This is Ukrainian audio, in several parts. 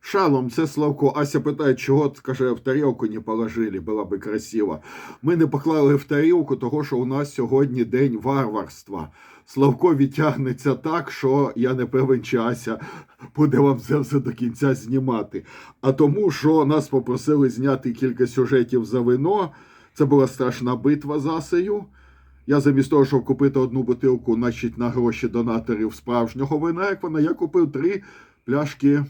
Шалом, це Славко. Ася питає, чого каже, в тарілку не положили, було би красиво. Ми не поклали в тарілку, того що у нас сьогодні день варварства. Славко відтягнеться так, що я не певен, чи Ася буде вам це все до кінця знімати. А тому, що нас попросили зняти кілька сюжетів за вино. Це була страшна битва з Асею. Я замість того, щоб купити одну бутилку, значить, на гроші донаторів справжнього вина, як вона, я купив три пляшки.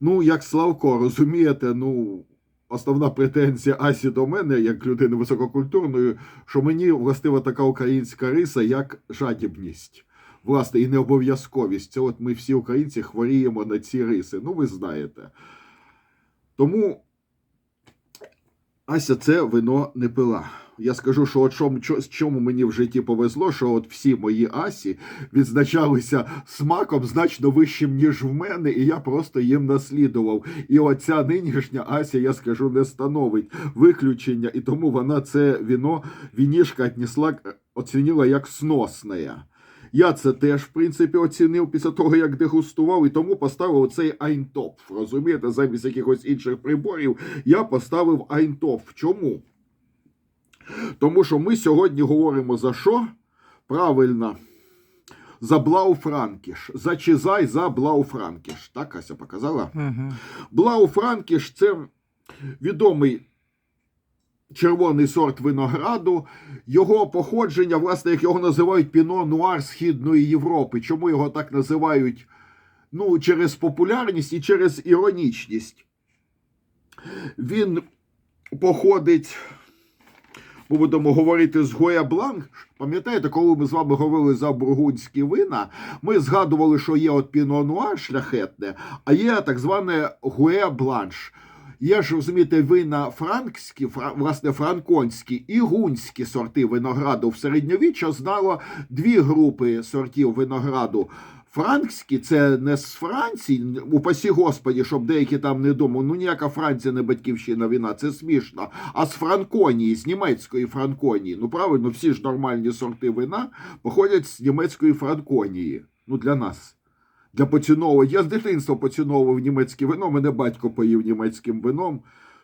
Ну, як Славко, розумієте, ну, основна претензія Асі до мене, як людини висококультурної, що мені властива така українська риса, як жадібність. Власне, і необов'язковість. Це от ми всі українці хворіємо на ці риси. Ну, ви знаєте. Тому Ася це вино не пила. Я скажу, що от чому, чому мені в житті повезло, що от всі мої Асі відзначалися смаком значно вищим, ніж в мене, і я просто їм наслідував. І оця нинішня Ася, я скажу, не становить виключення, і тому вона це віно, вінішка віднесла, оцінила як сносне. Я це теж, в принципі, оцінив після того, як дегустував, і тому поставив цей Айнтоп. Розумієте, замість якихось інших приборів я поставив Айнтоп. Чому? Тому що ми сьогодні говоримо за що? Правильно. За Блауфранкіш. За Чизай, за Блауфранкіш. Так, Ася показала? Угу. Блауфранкіш це відомий червоний сорт винограду. Його походження, власне, як його називають піно нуар Східної Європи. Чому його так називають? Ну, через популярність і через іронічність. Він походить. Ми будемо говорити з Гоя Бланк. Пам'ятаєте, коли ми з вами говорили за бургундські вина, ми згадували, що є от піно нуар шляхетне, а є так зване Гуе Бланш. Є ж, розумієте, вина франкські, фра- власне, франконські і гунські сорти винограду. В середньовіччя знало дві групи сортів винограду. Франкські це не з Франції, упасі Господі, щоб деякі там не думали, ну ніяка Франція не батьківщина вина, це смішно. А з Франконії, з німецької Франконії. Ну правильно, всі ж нормальні сорти вина походять з німецької Франконії. Ну для нас. Для поціновування. Я з дитинства поціновував німецьке вино, мене батько поїв німецьким вином,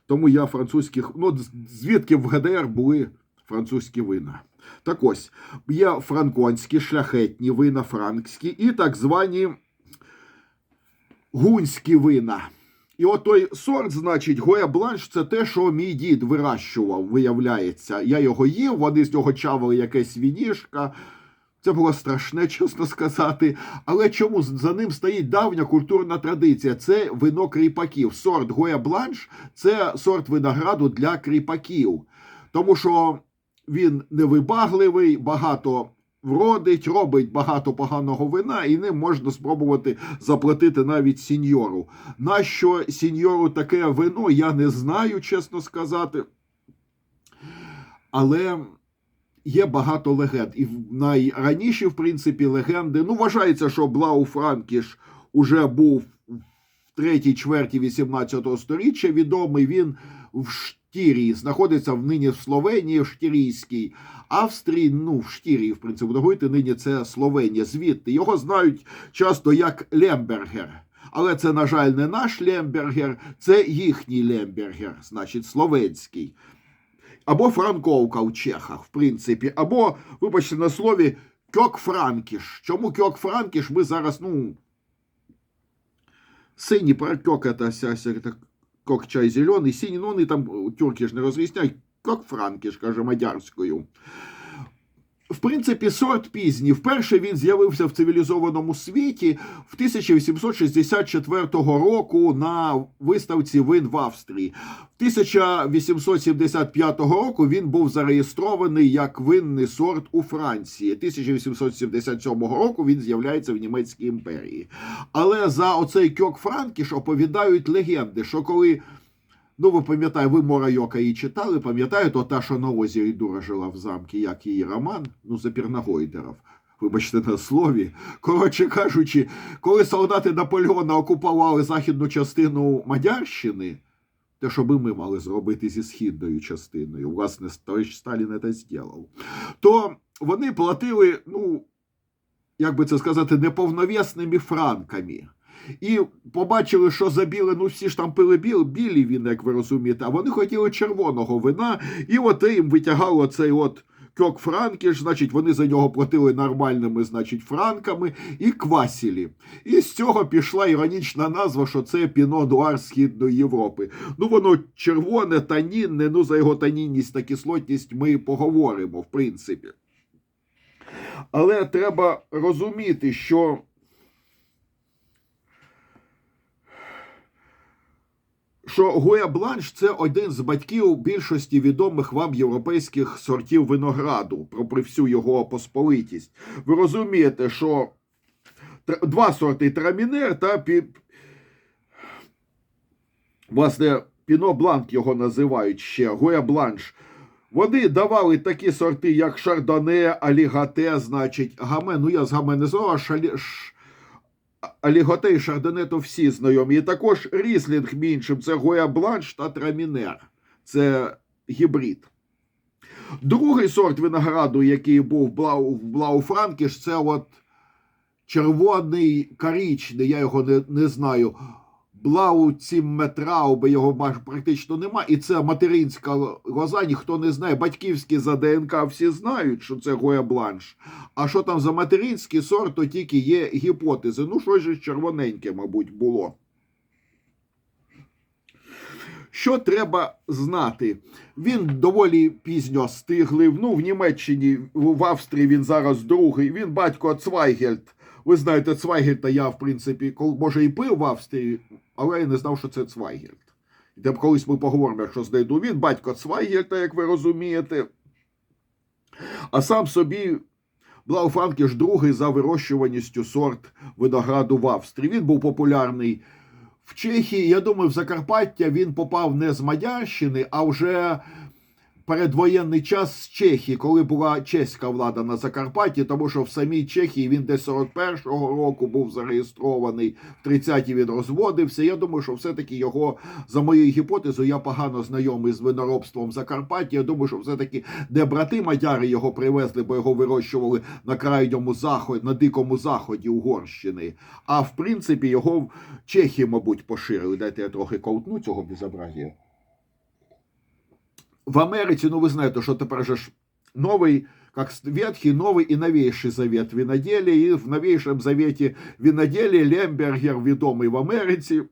тому я французьких. Ну, звідки в ГДР були французькі вина. Так ось, є франконські, шляхетні вина, франкські і так звані гунські вина. І от той сорт, значить, Гоя Бланш, це те, що мій дід вирощував, виявляється. Я його їв, вони з нього чавили якесь вінішка. Це було страшне, чесно сказати. Але чому за ним стоїть давня культурна традиція? Це вино кріпаків. Сорт Гоя Бланш це сорт винограду для кріпаків. Тому що він невибагливий, багато вродить, робить багато поганого вина, і ним можна спробувати заплатити навіть сіньору. Нащо сіньору таке вино, я не знаю, чесно сказати. Але є багато легенд. І найраніші, в принципі, легенди. Ну, вважається, що Блау Франкіш уже був в третій чверті 18 століття. Відомий він в Штірії, знаходиться в нині в Словенії, в Штірійській. Австрії, ну, в Штірії, в принципі, говорити, нині це Словенія. Звідти його знають часто як Лембергер. Але це, на жаль, не наш Лембергер, це їхній Лембергер, значить, словенський. Або Франковка в Чехах, в принципі, або, вибачте на слові, Кьок Франкіш. Чому Кьок Франкіш? Ми зараз, ну. Синій паркьок, это ся, ся, это кок чай зелений, но он и там е, ж не розрізняють. Кок ж, каже мадярською. В принципі, сорт пізній. Вперше він з'явився в цивілізованому світі в 1864 року на виставці вин в Австрії. 1875 року він був зареєстрований як винний сорт у Франції. 1877 року він з'являється в Німецькій імперії. Але за оцей кьок Франкіш оповідають легенди, що коли. Ну, ви пам'ятаєте, ви Мора Йока її читали, пам'ятаєте, та, що на озері дура жила в замкі, як її роман, ну, Запірнагойдеров. Вибачте на слові. Коротше кажучи, коли солдати Наполеона окупували західну частину Мадярщини, те, що би ми мали зробити зі східною частиною, власне, Сталін це зробив, то вони платили, ну, як би це сказати, неповновесними франками. І побачили, що забіли, ну всі ж там пили біл, білі віна, як ви розумієте, а вони хотіли червоного вина, і от їм витягало цей от кьок франкіш, значить, вони за нього платили нормальними, значить, франками і квасілі. І з цього пішла іронічна назва, що це піно нуар Східної Європи. Ну, воно червоне, танінне, ну за його танінність та кислотність ми поговоримо, в принципі. Але треба розуміти, що що Гоя Бланш це один з батьків більшості відомих вам європейських сортів винограду, попри всю його посполитість. Ви розумієте, що два сорти трамінер та пі... власне Піно Бланк його називають ще Гоя Бланш. Вони давали такі сорти, як Шардоне, Алігате, значить, Гаме. Ну я з Гаме не знаю, а Шалі... Ш... Аліготе і всі знайомі. І також Ріслінг іншим, це Гоя Бланш та Трамінер. Це гібрид. Другий сорт винограду, який був в Блау, Франкіш Блауфранкіш, це от червоний карічний, я його не, не знаю. Блау Цімметрау, бо його майже практично нема. І це материнська лоза, ніхто не знає. Батьківські за ДНК всі знають, що це Гоя Бланш. А що там за материнський сорт, то тільки є гіпотези. Ну, щось же червоненьке, мабуть, було. Що треба знати? Він доволі пізньо стиглий. Ну, в Німеччині, в Австрії він зараз другий. Він батько Цвайгельд. Ви знаєте, Цвайгельда я, в принципі, може і пив в Австрії, але я не знав, що це Цвайгельд. І там колись ми поговоримо, якщо знайду. Він батько Цвайгельда, як ви розумієте. А сам собі Блауфранкіш другий за вирощуваністю сорт винограду в Австрії. Він був популярний в Чехії. Я думаю, в Закарпаття він попав не з Мадярщини, а вже передвоєнний час з Чехії, коли була чеська влада на Закарпатті, тому що в самій Чехії він десь 41-го року був зареєстрований, в 30-ті він розводився. Я думаю, що все-таки його, за моєю гіпотезою, я погано знайомий з виноробством Закарпаття. Я думаю, що все-таки де брати мадяри його привезли, бо його вирощували на крайньому заході, на дикому заході Угорщини. А в принципі його в Чехії, мабуть, поширили. Дайте я трохи ковтну цього безобразія. В Америці, ну ви знаєте, що тепер же ж новий, как ветхий, новый и новейший завет виноделия. И в новейшем завете виноделия Лембергер відомий в Америці.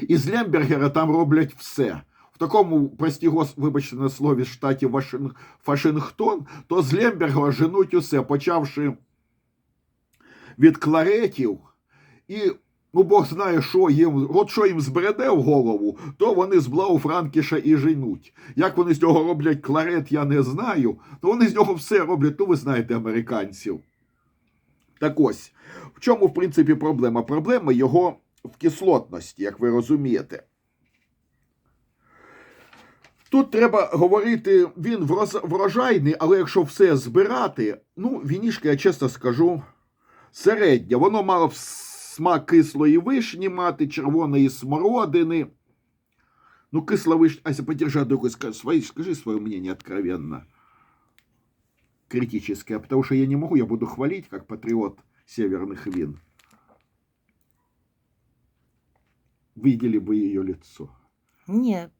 І з Лембергера там роблять все. В такому, прості гос, вибачте на слові, штаті Вашин... Вашингтон, то з Лембергера женуть усе, почавши від кларетів і Ну, Бог знає, що їм, от що їм збреде в голову, то вони з Блау Франкіша і женуть. Як вони з нього роблять кларет, я не знаю. То вони з нього все роблять, ну ви знаєте, американців. Так ось, в чому, в принципі, проблема? Проблема його в кислотності, як ви розумієте. Тут треба говорити, він врожайний, але якщо все збирати, ну, вінішка, я чесно скажу, середня. Воно мало в смак кислої вишні мати, червоної смородини. Ну, кисла вишня. Ася, подержи другу, скажи, скажи свое мнение откровенно. Критическое. Потому что я не могу, я буду хвалить, как патриот северных вин. Видели бы ее лицо. Не,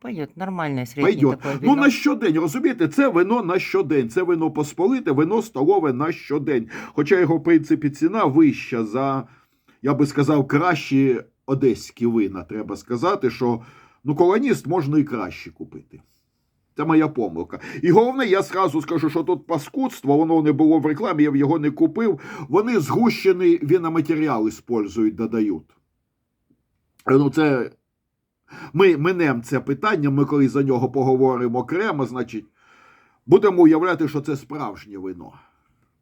пойдет нормальное среднее Пойдет. такое Ну, на щодень, розумієте, це вино на щодень. Це вино посполите, вино столове на щодень. Хоча його, в принципі, ціна вища за, я би сказав, кращі одеські вина. Треба сказати, що ну, колоніст можна і краще купити. Це моя помилка. І головне, я зразу скажу, що тут паскудство, воно не було в рекламі, я б його не купив. Вони згущений віноматеріал использують, додають. Ну, це ми минемо це питання, ми коли за нього поговоримо окремо, значить, будемо уявляти, що це справжнє вино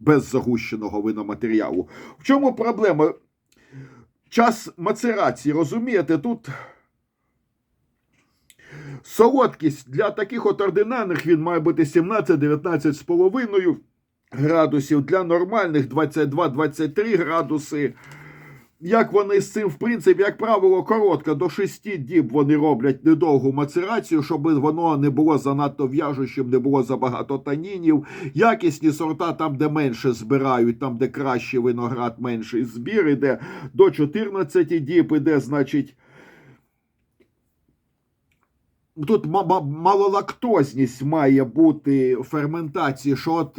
без загущеного виноматеріалу. В чому проблема? Час мацерації, розумієте, тут солодкість для таких от ординарних він має бути 17-19 з половиною градусів, для нормальних 22-23 градуси. Як вони з цим, в принципі, як правило, коротко, до 6 діб вони роблять недовгу мацерацію, щоб воно не було занадто в'яжучим, не було забагато танінів. Якісні сорта там, де менше збирають, там, де краще виноград, менший збір, іде до 14 діб, іде, значить. Тут ма- ма- малолактозність має бути в ферментації, що от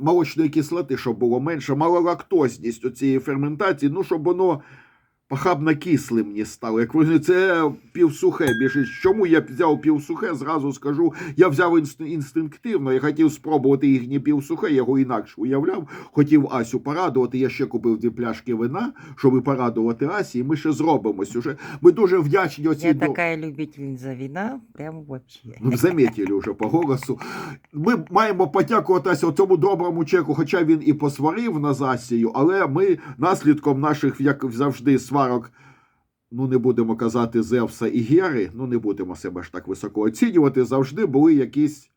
молочної кислоти, щоб було менше, малолактозність у цієї ферментації, ну, щоб воно похабно кислим не стало. Як ви це півсухе біжить. Чому я взяв півсухе, зразу скажу, я взяв інст- інстинктивно, я хотів спробувати їхнє півсухе, я його інакше уявляв, хотів Асю порадувати. Я ще купив дві пляшки вина, щоб порадувати Асі, і ми ще зробимо сюжет. Ми дуже вдячні оцій Я до- такая любительница вина, прям вообще. Ну, замітили вже по голосу. Ми маємо подякуватися цьому доброму чеку, хоча він і посварив на засію, але ми наслідком наших, як завжди, сварок. Ну, не будемо казати Зевса і Гери, ну не будемо себе ж так високо оцінювати. Завжди були якісь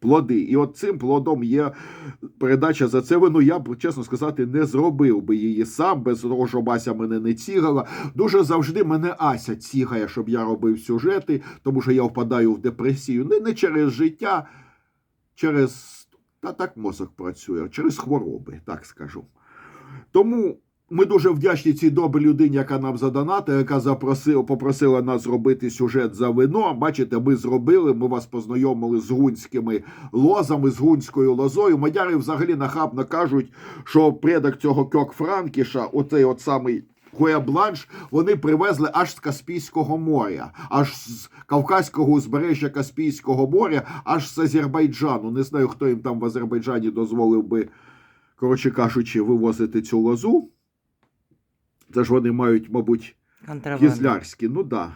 плоди. І от цим плодом є передача за це вину. Я б, чесно сказати, не зробив би її сам, без того, щоб Ася мене не цігала. Дуже завжди мене Ася цігає, щоб я робив сюжети, тому що я впадаю в депресію. Не, не через життя, через. Та так мозок працює, через хвороби, так скажу. Тому ми дуже вдячні цій добрій людині, яка нам задонатила, яка запросила, попросила нас зробити сюжет за вино. Бачите, ми зробили. Ми вас познайомили з гунськими лозами, з гунською лозою. Мадяри взагалі нахабно кажуть, що предок цього кьок Франкіша, оцей от самий. Бланш вони привезли аж з Каспійського моря, аж з Кавказького узбережжя Каспійського моря, аж з Азербайджану. Не знаю, хто їм там в Азербайджані дозволив би, коротше кажучи, вивозити цю лозу. Це ж вони мають, мабуть. Кізлярські, ну да.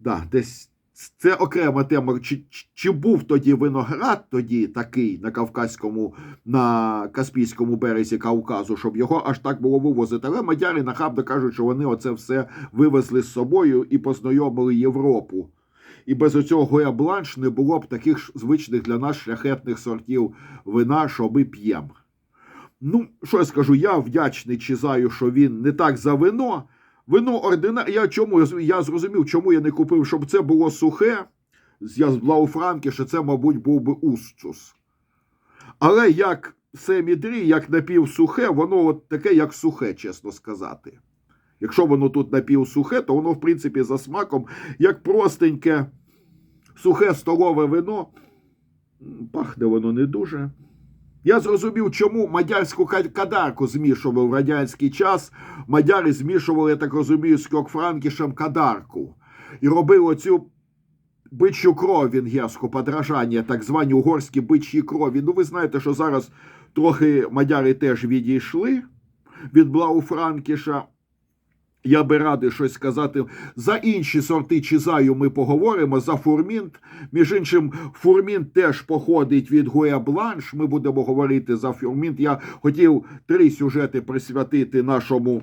Да, десь це окрема тема. Чи, чи, чи був тоді виноград тоді такий на Кавказькому, на Каспійському березі Кавказу, щоб його аж так було вивозити. Але мадяри нахабно кажуть, що вони оце все вивезли з собою і познайомили Європу. І без оцього Гоя Бланш не було б таких звичних для нас шляхетних сортів вина, що ми п'ємо. Ну, що я скажу, я вдячний Чизаю, що він не так за вино. Вино ордина. Я чому я зрозумів, чому я не купив, щоб це було сухе. Я з Блауфранки, що це, мабуть, був би устус. Але як семідрі, як напівсухе, воно от таке, як сухе, чесно сказати. Якщо воно тут напівсухе, то воно, в принципі, за смаком, як простеньке, сухе столове вино. Пахне воно не дуже. Я зрозумів, чому мадярську ка- кадарку змішував в радянський час. Мадяри змішували, я так розумію, з Кьокфранкішем кадарку. І робили оцю бичу кров венгерську подражання, так звані угорські бичі крові. Ну, ви знаєте, що зараз трохи мадяри теж відійшли від Блауфранкіша. Я би радий щось сказати. За інші сорти чизаю ми поговоримо. За фурмінт. Між іншим, фурмінт теж походить від Гоя Бланш. Ми будемо говорити за фурмінт. Я хотів три сюжети присвятити нашому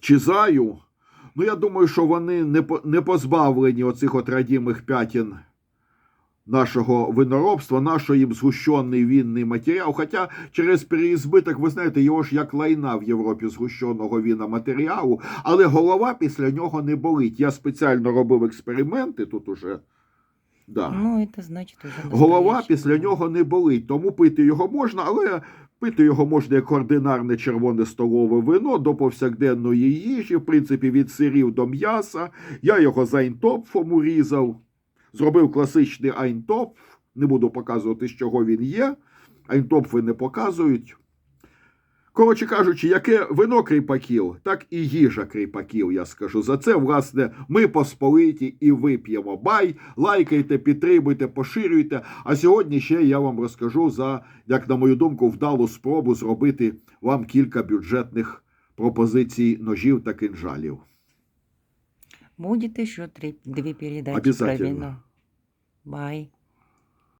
чизаю. Ну, я думаю, що вони не позбавлені оцих от радімих п'ятін нашого виноробства, нашого їм згущений вінний матеріал. Хоча через переізбиток, ви знаєте, його ж як лайна в Європі згущеного віна матеріалу, але голова після нього не болить. Я спеціально робив експерименти тут уже. Да. Ну, это значит уже Голова після нього не болить, тому пити його можна, але пити його можна як ординарне червоне столове вино до повсякденної їжі, в принципі, від сирів до м'яса. Я його з айнтопфом урізав, зробив класичний айнтопф. Не буду показувати, з чого він є. Айнтопфи не показують. Коротше кажучи, яке вино кріпаків, так і їжа кріпаків, я скажу. За це, власне, ми посполиті і вип'ємо. Бай, лайкайте, підтримуйте, поширюйте. А сьогодні ще я вам розкажу за, як на мою думку, вдалу спробу зробити вам кілька бюджетних пропозицій ножів та кинжалів. Будет еще три, две передачи Обязательно. про вино. Бай.